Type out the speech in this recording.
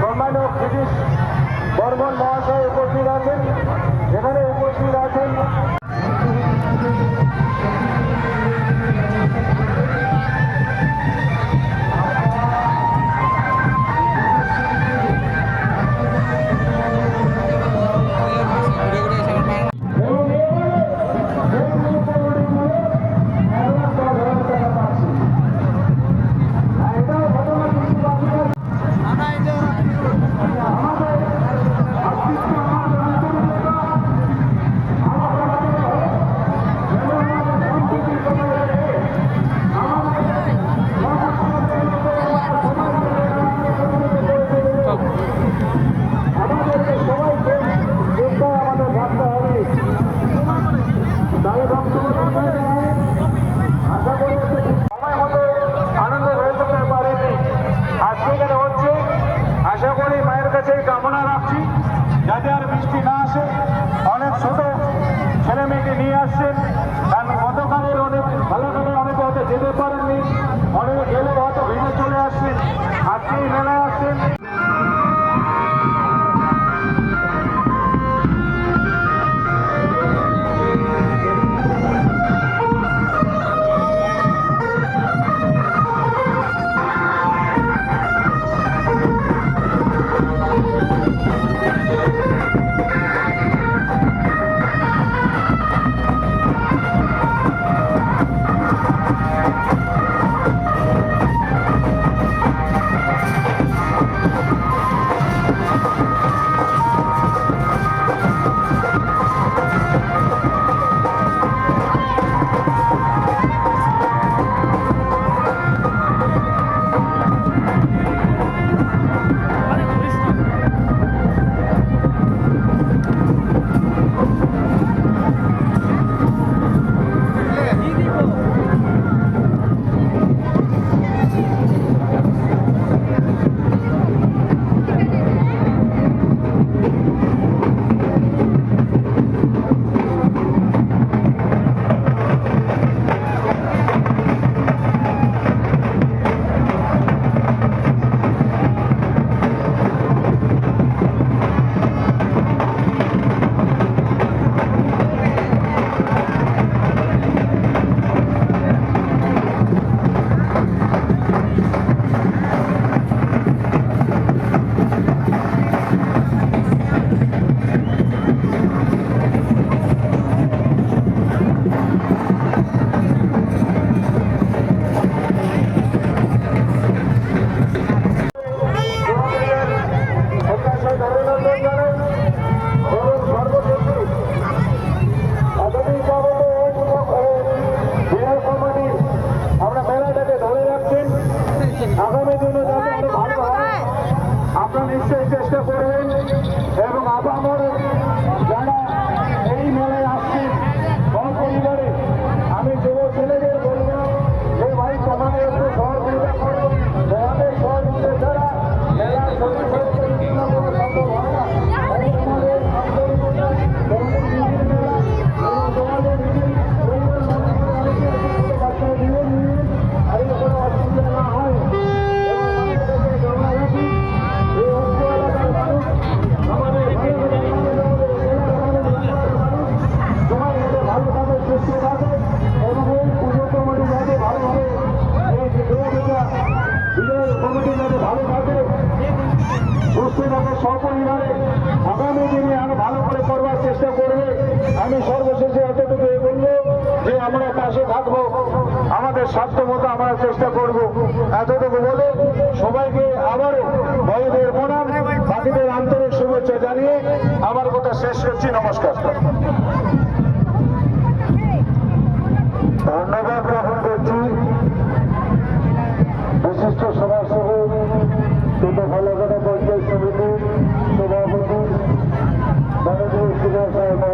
সম্মানীয় ব্রিটিশ বর্মন মহাশয় উপস্থিত আছেন। কাছে কামনা রাখছি। যাতে আর বৃষ্টি না আসে, অনেক ছোট ছেলে মেয়েকে নিয়ে আসছেন। কারণ গতকালের অনেক, ভালো করে অনেকে হয়তো যেতে পারেননি। অনেক গেলে হয়তো ভিড়ে চলে আসছেন। আজকে এই মেলায় আসছেন। আগামী দিনে যাতে আরও ভালো হয় আপনারা নিশ্চয়ই চেষ্টা করবেন। সুস্থ থাকে সপরিবারে আগামী দিনে আরও ভালো করে করবার চেষ্টা করবে। আমি সর্বশেষে এতটুকু এ বলব যে আমরা পাশে থাকব, আমাদের স্বাস্থ্য মতো আমরা চেষ্টা করব। এতটুকু বলে সবাইকে আবারও বড়দের প্রণাম, বাকিদের আন্তরিক শুভেচ্ছা জানিয়ে আমার কথা শেষ করছি। নমস্কার। সমিতির সভাপতি মাননীয়